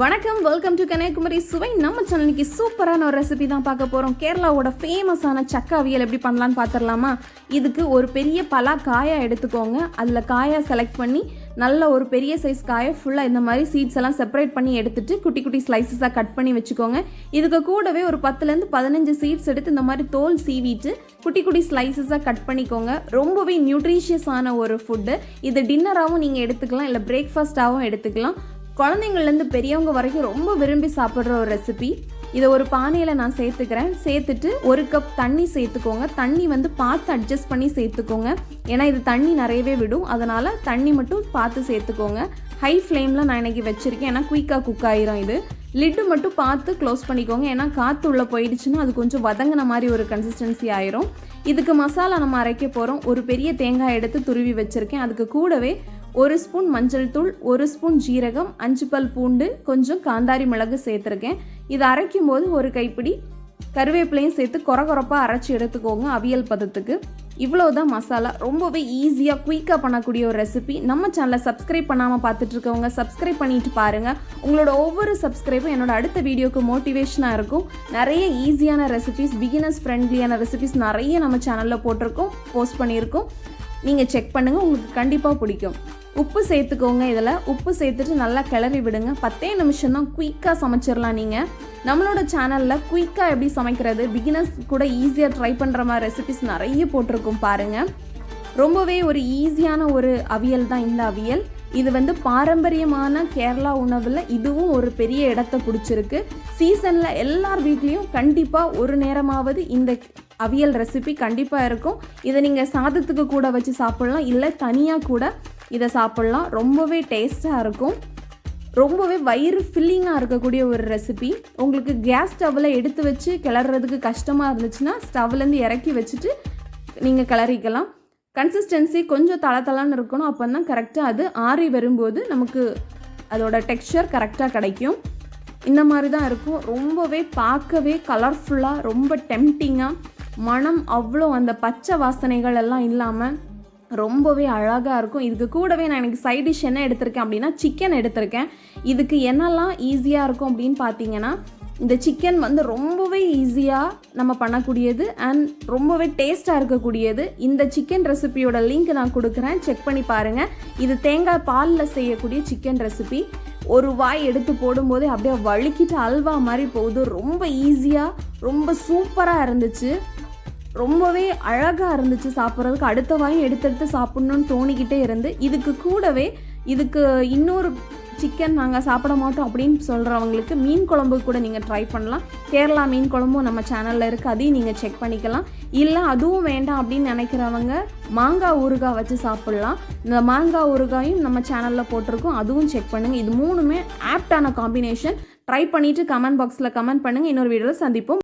வணக்கம் welcome to Kanyakumari சுவை. நம்ம சேனலுக்கு சூப்பரான ஒரு ரெசிபி தான் பார்க்க போகிறோம் கேரளாவோட ஃபேமஸான சக்காவியல் எப்படி பண்ணலான்னு பார்த்துடலாமா? இதுக்கு ஒரு பெரிய பலா காயா எடுத்துக்கோங்க. அதில் காயா செலக்ட் பண்ணி நல்ல ஒரு பெரிய சைஸ் காயை ஃபுல்லாக இந்த மாதிரி சீட்ஸ் எல்லாம் செப்பரேட் பண்ணி எடுத்துட்டு குட்டி குட்டி ஸ்லைசஸாக கட் பண்ணி வச்சுக்கோங்க. இதுக்கு கூடவே ஒரு பத்துலேருந்து பதினஞ்சு சீட்ஸ் எடுத்து இந்த மாதிரி தோல் சீவிட்டு குட்டி குட்டி ஸ்லைசஸாக கட் பண்ணிக்கோங்க. ரொம்பவே நியூட்ரிஷியஸான ஒரு ஃபுட்டு இது டின்னராகவும் நீங்கள் எடுத்துக்கலாம் இல்லை பிரேக்ஃபாஸ்ட்டாகவும் எடுத்துக்கலாம். குழந்தைங்கள்லேருந்து பெரியவங்க வரைக்கும் ரொம்ப விரும்பி சாப்பிட்ற ஒரு ரெசிபி இதை ஒரு பானையில் நான் சேர்த்துக்கிறேன். சேர்த்துட்டு ஒரு கப் தண்ணி சேர்த்துக்கோங்க. தண்ணி வந்து பார்த்து அட்ஜஸ்ட் பண்ணி சேர்த்துக்கோங்க. ஏன்னா இது தண்ணி நிறையவே விடும். அதனால் தண்ணி மட்டும் பார்த்து சேர்த்துக்கோங்க. ஹை ஃப்ளேமில் நான் இன்றைக்கி வச்சுருக்கேன். ஏன்னா குயிக்காக குக் ஆயிரும் இது. லிட்டு மட்டும் பார்த்து க்ளோஸ் பண்ணிக்கோங்க. ஏன்னா காற்று உள்ளே போயிடுச்சுன்னா அது கொஞ்சம் வதங்கின மாதிரி ஒரு கன்சிஸ்டன்சி ஆயிரும். இதுக்கு மசாலா நம்ம அரைக்க போகிறோம் ஒரு பெரிய தேங்காய் எடுத்து துருவி வச்சுருக்கேன். அதுக்கு கூடவே ஒரு ஸ்பூன் மஞ்சள் தூள் ஒரு ஸ்பூன் ஜீரகம் அஞ்சு பல் பூண்டு கொஞ்சம் காந்தாரி மிளகு சேர்த்துருக்கேன். இதை அரைக்கும் போது ஒரு கைப்பிடி கருவேப்பிலையும் சேர்த்து கொர கொரப்பாக அரைச்சி எடுத்துக்கோங்க அவியல் பதத்துக்கு. இவ்வளோதான் மசாலா. ரொம்பவே ஈஸியாக குயிக்காக பண்ணக்கூடிய ஒரு ரெசிபி நம்ம சேனலை சப்ஸ்கிரைப் பண்ணாமல் பார்த்துட்ருக்கவங்க சப்ஸ்கிரைப் பண்ணிட்டு பாருங்கள் உங்களோட ஒவ்வொரு சப்ஸ்கிரைபும் என்னோட அடுத்த வீடியோக்கு மோட்டிவேஷனாக இருக்கும். நிறைய ஈஸியான ரெசிபிஸ் பிகினர்ஸ் ஃப்ரெண்ட்லியான ரெசிபிஸ் நிறைய நம்ம சேனலில் போட்டிருக்கோம் போஸ்ட் பண்ணியிருக்கோம். நீங்கள் செக் பண்ணுங்கள் உங்களுக்கு கண்டிப்பாக பிடிக்கும். உப்பு சேர்த்துக்கோங்க இதில். உப்பு சேர்த்துட்டு நல்லா கிளறி விடுங்க. பத்தே நிமிஷம் தான் குயிக்காக சமைச்சிடலாம் நீங்கள் நம்மளோட சேனலில் குயிக்காக எப்படி சமைக்கிறது? பிகினர்ஸ் கூட ஈஸியாக ட்ரை பண்ணுற மாதிரி ரெசிபிஸ் நிறைய போட்டிருக்கோம் பாருங்கள் ரொம்பவே ஒரு ஈஸியான ஒரு அவியல் தான் இந்த அவியல். இது வந்து பாரம்பரியமான கேரளா உணவில் இதுவும் ஒரு பெரிய இடத்த பிடிச்சிருக்கு. சீசனில் எல்லார் வீட்லேயும் கண்டிப்பாக ஒரு நேரமாவது இந்த அவியல் ரெசிபி கண்டிப்பாக இருக்கும். இதை நீங்கள் சாதத்துக்கு கூட வச்சு சாப்பிட்லாம். இல்லை தனியாக கூட இதை சாப்பிட்லாம். ரொம்பவே டேஸ்ட்டாக இருக்கும். ரொம்பவே வயிறு ஃபில்லிங்காக இருக்கக்கூடிய ஒரு ரெசிபி உங்களுக்கு கேஸ் ஸ்டவ்வில் எடுத்து வச்சு கிளறதுக்கு கஷ்டமாக இருந்துச்சுன்னா ஸ்டவ்லேருந்து இறக்கி வச்சுட்டு நீங்கள் கிளறிக்கலாம். கன்சிஸ்டன்சி கொஞ்சம் தளத்தலான்னு இருக்கணும். அப்போ தான் கரெக்டாக அது ஆறி வரும்போது நமக்கு அதோட டெக்ஸ்சர் கரெக்டாக கிடைக்கும். இந்த மாதிரி தான் இருக்கும். ரொம்பவே பார்க்கவே கலர்ஃபுல்லாக ரொம்ப டெம்டிங்காக மனம் அவ்வளோ அந்த பச்சை வாசனைகள் எல்லாம் இல்லாமல் ரொம்பவே அழகாக இருக்கும். இதுக்கு கூடவே நான் எனக்கு சைட் டிஷ் என்ன எடுத்திருக்கேன் அப்படின்னா சிக்கன் எடுத்திருக்கேன். இதுக்கு என்னெல்லாம் ஈஸியாக இருக்கும் அப்படின்னு பார்த்தீங்கன்னா இந்த சிக்கன் வந்து ரொம்பவே ஈஸியாக நம்ம பண்ணக்கூடியது அண்ட் ரொம்பவே டேஸ்ட்டாக இருக்கக்கூடியது. இந்த சிக்கன் ரெசிபியோட லிங்க் நான் கொடுக்குறேன். செக் பண்ணி பாருங்கள் இது தேங்காய் பாலில் செய்யக்கூடிய சிக்கன் ரெசிபி ஒரு வாய் எடுத்து போடும்போதே அப்படியே வழுக்கிட்டு அல்வா மாதிரி போகுது. ரொம்ப ஈஸியாக ரொம்ப சூப்பராக இருந்துச்சு. ரொம்பவே அழகாக இருந்துச்சு சாப்பிட்றதுக்கு. அடுத்த வாயும் எடுத்து எடுத்து சாப்பிட்ணுன்னு தோணிக்கிட்டே இருந்து இதுக்கு கூடவே இதுக்கு இன்னொரு சிக்கன் நாங்கள் சாப்பிட மாட்டோம் அப்படின்னு சொல்கிறவங்களுக்கு மீன் குழம்பு கூட நீங்கள் ட்ரை பண்ணலாம். கேரளா மீன் குழம்பும் நம்ம சேனலில் இருக்குது அதையும் நீங்கள் செக் பண்ணிக்கலாம். இல்லை அதுவும் வேண்டாம் அப்படின்னு நினைக்கிறவங்க மாங்காய் ஊறுகாய் வச்சு சாப்பிட்லாம். இந்த மாங்காய் ஊறுகாயும் நம்ம சேனலில் போட்டிருக்கோம். அதுவும் செக் பண்ணுங்கள் இது மூணுமே ஆப்டான காம்பினேஷன் ட்ரை பண்ணிவிட்டு கமெண்ட் பாக்ஸில் கமெண்ட் பண்ணுங்கள் இன்னொரு வீடியோவில் சந்திப்போம்.